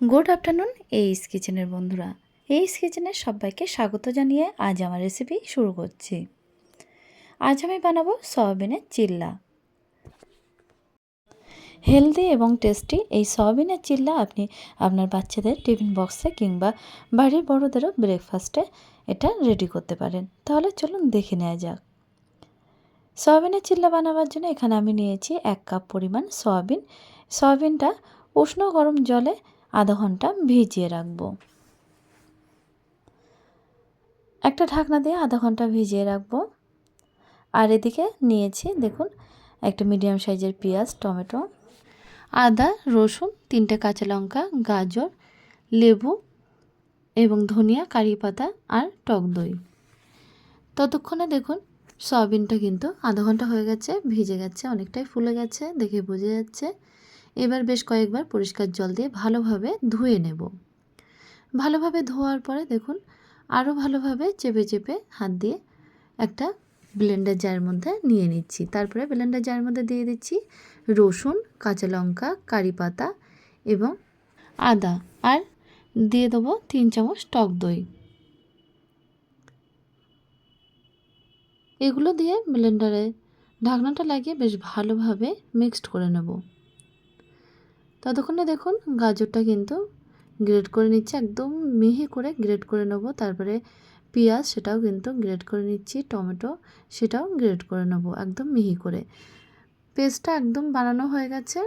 Good afternoon এইস কিচেনের বন্ধুরা। এইস কিচেনের সবাইকে স্বাগত জানিয়ে আজ আমার রেসিপি শুরু করছি। আজ আমি বানাবো সয়াবিনের চিল্লা। হেলদি এবং টেস্টি এই সয়াবিনের চিল্লা আপনি আপনার বাচ্চাদের টিফিন বক্সে কিংবা বাড়ির বড়োদেরও ব্রেকফাস্টে এটা রেডি করতে পারেন। তাহলে চলুন দেখে নেওয়া যাক। সয়াবিনের চিল্লা বানাবার জন্য এখানে আমি নিয়েছি এক কাপ পরিমাণ সয়াবিন। সয়াবিনটা উষ্ণ গরম জলে আধা ঘণ্টা ভিজিয়ে রাখব। একটা ঢাকনা দিয়ে আধা ঘণ্টা ভিজিয়ে রাখব। আর এদিকে নিয়েছি, দেখুন, একটা মিডিয়াম সাইজের পেঁয়াজ, টমেটো, আদা, রসুন, তিনটে কাঁচা লঙ্কা, গাজর, লেবু এবং ধনিয়া, কারি পাতা আর টক দই। ততক্ষণে দেখুন, সয়াবিনটা কিন্তু আধা ঘণ্টা হয়ে গেছে, ভিজে গেছে, অনেকটাই ফুলে গেছে, দেখে বোঝা যাচ্ছে। এবার বেশ কয়েকবার পরিষ্কার জল দিয়ে ভালোভাবে ধুয়ে নেব। ভালোভাবে ধোয়ার পরে দেখুন আরও ভালোভাবে চেপে চেপে হাত দিয়ে একটা ব্লেন্ডার জারের মধ্যে নিয়ে নিচ্ছি। তারপরে ব্লেন্ডার জারের মধ্যে দিয়ে দিচ্ছি রসুন, কাঁচা লঙ্কা, কারি পাতা এবং আদা আর দিয়ে দেবো তিন চামচ টক দই। এগুলো দিয়ে ব্লেন্ডারে ঢাকনাটা লাগিয়ে বেশ ভালোভাবে মিক্সড করে নেব। ততক্ষণে দেখুন গাজরটা কিন্তু গ্রেড করে নিচ্ছি, একদম মিহি করে গ্রেড করে নেব। তারপরে পেঁয়াজ সেটাও কিন্তু গ্রেড করে নিচ্ছি, টমেটো সেটাও গ্রেড করে নেব, একদম মিহি করে। পেস্টটা একদম বানানো হয়ে গেছে।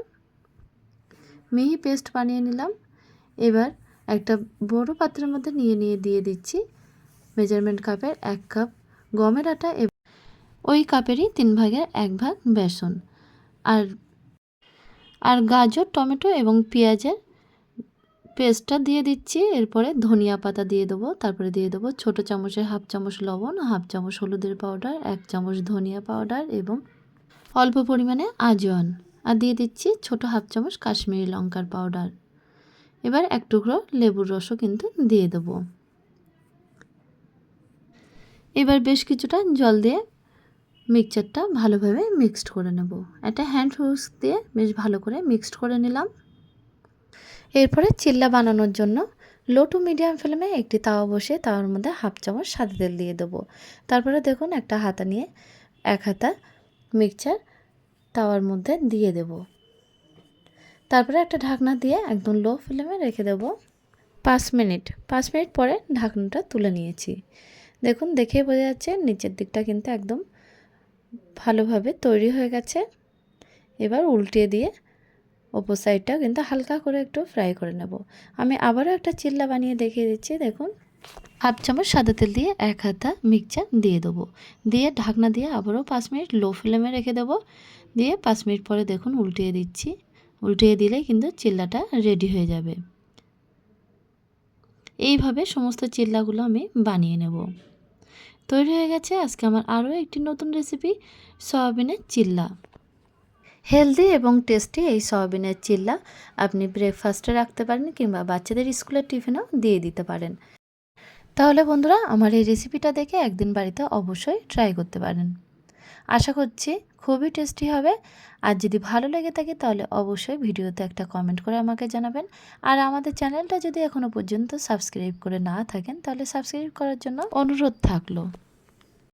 মিহি পেস্ট বানিয়ে নিলাম। এবার একটা বড় পাত্রের মধ্যে নিয়ে নিয়ে দিয়ে দিচ্ছি মেজারমেন্ট কাপের এক কাপ গমের আটা ওই কাপেরই তিন ভাগের এক ভাগ বেসন। আর আর গাজর, টমেটো এবং পেঁয়াজের পেস্টটা দিয়ে দিচ্ছি। এরপরে ধনিয়া পাতা দিয়ে দেবো, তারপরে দিয়ে দেবো ছোটো চামচের হাফ চামচ লবণ, হাফ চামচ হলুদের পাউডার এক চামচ ধনিয়া পাউডার এবং অল্প পরিমাণে আজওয়ান। আর দিয়ে দিচ্ছি ছোটো হাফ চামচ কাশ্মীরি লঙ্কার পাউডার এবার এক টুকরো লেবুর রসও কিন্তু দিয়ে দেবো। এবার বেশ কিছুটা জল দিয়ে মিক্সচারটা ভালোভাবে মিক্সড করে নেব। একটা হ্যান্ড হুইস্ক দিয়ে বেশ ভালো করে মিক্সড করে নিলাম। এরপরে চিল্লা বানানোর জন্য লো টু মিডিয়াম ফ্লেমে একটি তাওয়া বসে তাওয়ার মধ্যে হাফ চামচ সাদা তেল দিয়ে দেবো। তারপরে দেখুন একটা হাতা নিয়ে এক হাতা মিক্সচার তাওয়ার মধ্যে দিয়ে দেব। তারপরে একটা ঢাকনা দিয়ে একদম লো ফ্লেমে রেখে দেব। পাঁচ মিনিট। পাঁচ মিনিট পরে ঢাকনাটা তুলে নিয়েছি। দেখুন দেখে বোঝা যাচ্ছে নিচের দিকটা কিন্তু একদম ভালোভাবে তৈরি হয়ে গেছে। এবার উল্টিয়ে দিয়ে ওপর সাইডটা কিন্তু হালকা করে একটু ফ্রাই করে নেব। আমি আবারও একটা চিল্লা বানিয়ে দেখিয়ে দিচ্ছি, দেখুন। হাফ চামচ সাদা তেল দিয়ে এক হাতা মিক্সচার দিয়ে দেবো। দিয়ে ঢাকনা দিয়ে আবারও পাঁচ মিনিট লো ফ্লেমে রেখে দেবো। দিয়ে পাঁচ মিনিট পরে দেখুন উল্টিয়ে দিচ্ছি। উল্টিয়ে দিলে কিন্তু চিল্লাটা রেডি হয়ে যাবে। এইভাবে সমস্ত চিল্লাগুলো আমি বানিয়ে নেব। তৈরি হয়ে গেছে। আজকে আমার আরও একটি নতুন রেসিপি সয়াবিনের চিল্লা। হেলদি এবং টেস্টি এই সয়াবিনের চিল্লা আপনি ব্রেকফাস্টে রাখতে পারেন কিংবা বাচ্চাদের স্কুলের টিফিনেও দিয়ে দিতে পারেন। তাহলে বন্ধুরা, আমার এই রেসিপিটা দেখে একদিন বাড়িতে অবশ্যই ট্রাই করতে পারেন। আশা করছি খুবই টেস্টি হবে। আর যদি ভালো লেগে থাকে তাহলে অবশ্যই ভিডিওতে একটা কমেন্ট করে আমাকে জানাবেন। আর আমাদের চ্যানেলটা যদি এখনও পর্যন্ত সাবস্ক্রাইব করে না থাকেন তাহলে সাবস্ক্রাইব করার জন্য অনুরোধ থাকল।